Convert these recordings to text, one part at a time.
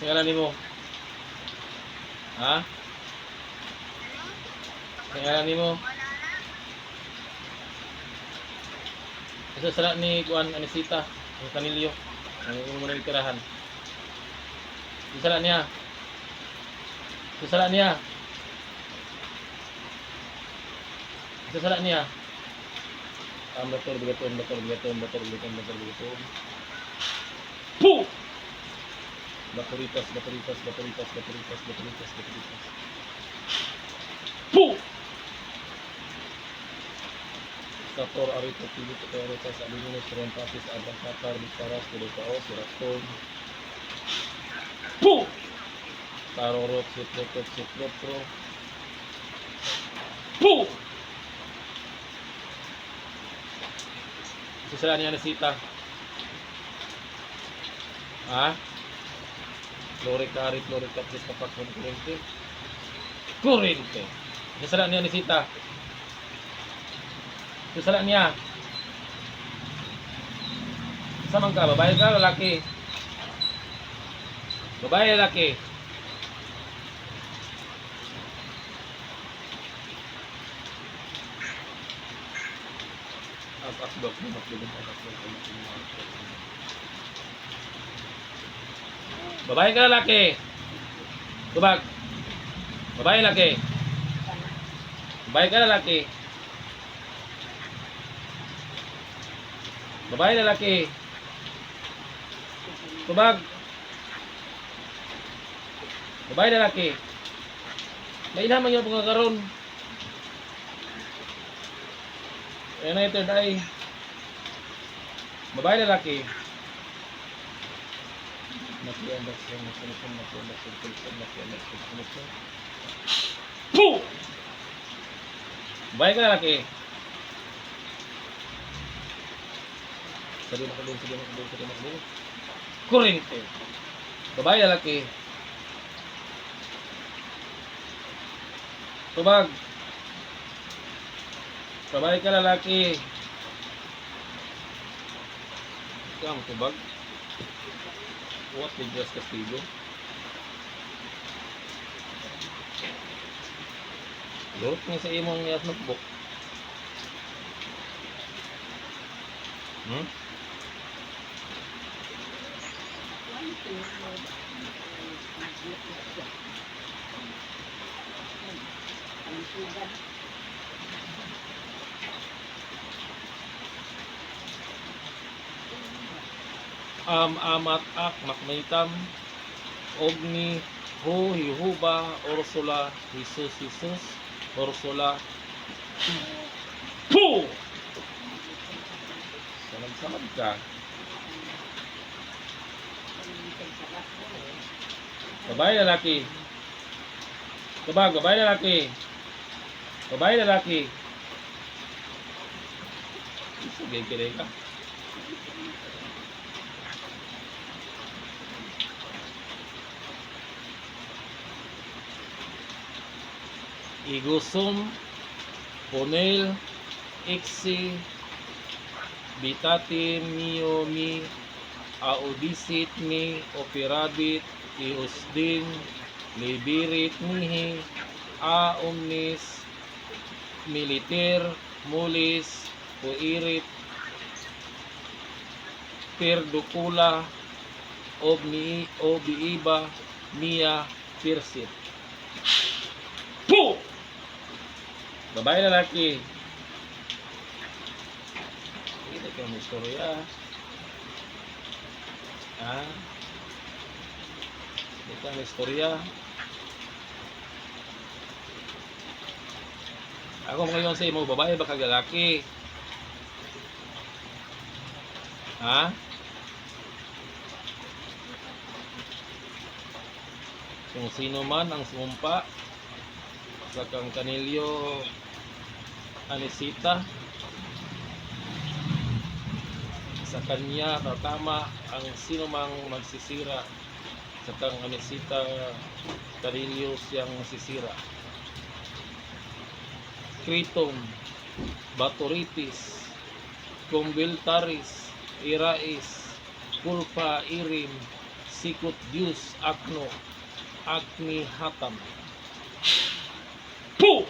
Singalan ni mo? Ha? Singalan ni mo? Isa sala ni Kuan Anisita, ang kanilyo. Ang imo na tirahan. Isa sala niya. Isa sala niya. Isa sala niya. Ang motor bigaton, motor bigaton, motor bigaton, motor bigaton. Puh! Bakuritas, bakuritas, bakuritas, bakuritas, bakuritas, bakuritas. Boom! Sator Arito Pilip Prioritas Alinos Rentasis Abang Qatar Bistaras Tulipao Siraton Boom! Tarorot Sutlotot Sutlotro Boom! Isa sila niya nasita. Ah? Kari, flore kapis kapak ng kurente. Kurente. Sisala niya ni sita. Sisala niya. Samang ka, babae ka, lalaki. Babae, lalaki. As-asbak mo, makulong, as-asbak mo, makulong, as-asbak mo. Babae ka lalaki? Tubag. Babae lalaki? Babae ka lalaki? Babae lalaki? Tubag. Babae lalaki? May naman yung pagkakaroon. Ito, dahil. Babae lalaki? Boom! Bayan ka na laki. Sabi mo kabin, sabi mo kabin, sabi mo kabin. Kurinte. Babae lalaki. Tubag. Babae ka lalaki. Ikaw mo tubag. Bukas ni Diyos Castillo. Loot niya sa imong niyas notebook. Hmm? Thank you. Am amat ak makmaitam Ogni Hu Yehuba Ursula Jesus Jesus Ursula Puh! Sanad-sanad ka. Babae lalaki. Tubag, babae lalaki. Babae lalaki. Sige, kire ka. Igusum, Ponel, Iksi, Bitatin, Mio, Mi, Audisit, Mi, Operabit, Iusdin, Libirit, Mihi, A, Omnis, Militer, Mulis, Puirit, Perdukula, Obni, Obiiba, Mia, Pirsit. Babae lalaki. Kita ka mo istorya. Ah. Kita mo istorya. Ako ngayon sa imo, babae ba kag lalaki? Ha? Kung sino man ang sumumpa sa kang kanilyo Anisita. Sa kanya tatama ang sino mang magsisira. Sa kang Anisita kanilyo siyang masisira. Kritom Batoritis Kumbiltaris Irais Kulpa Irim sikot Diyos akno agni hatam. Puh!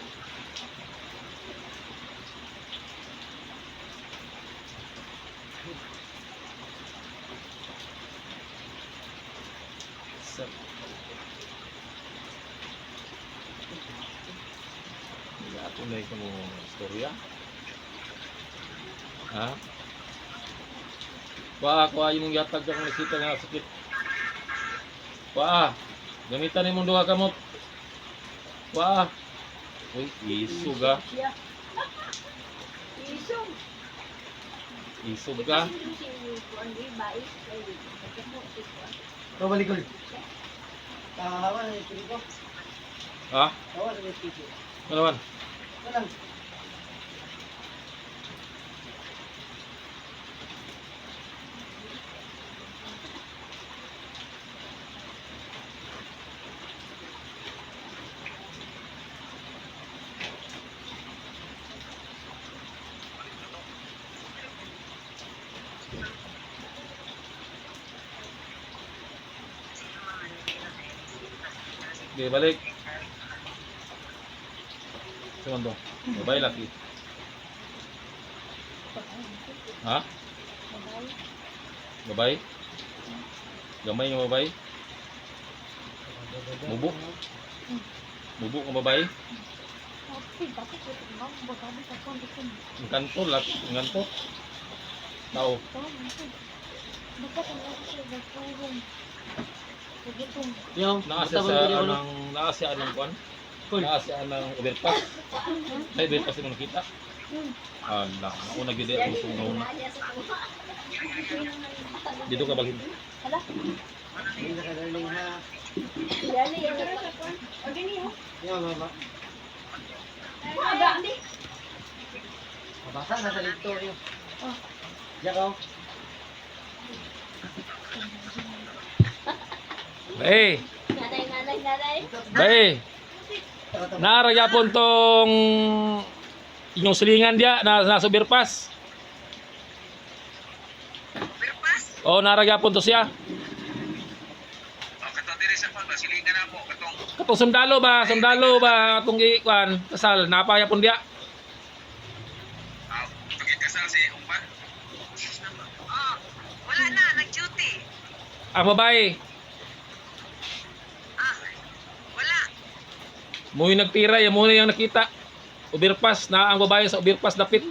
Sa Wala ako na ito mo istorya. Ha? Wa ako ayo mong yatag kang nasita nga sakit. Wa. Gamitan ni mong duha kamot. Wa. Uy, isog ka. Isong. Isog ka. Yung ko. Ha? Kahawa na yung Di balik. Segundo. Babae laki. Ha? Babae? Gamay nga babae? Bubuk? Bubuk nga babae? Ang kanto, lak, ang kanto. Tao. Yung, Naa siya sa anang naa siya anang kwan. Naa siya anang overpass. Ay overpass mo nakita. Ala, ako na gid ang usong una. Dito ka balhin. Hindi na kadaling ha. Yung, mama. Mabasa na sa dito ka. oh. Tara. Naara gyapon tong inyong silingan dia na nasa overpass. Oh, nara gyapon to siya. Oh, katong diri sa pag silingan na mo, katong Katong sundalo ba, sundalo ba atong giikwan kasal napaya pon dia. ah, kasal si Umar. Oh, wala na, nag-duty. Ang babae, Ah, wala. Mo nagtira, yan mo na yung nakita. Overpass na ang babae sa overpass dapit.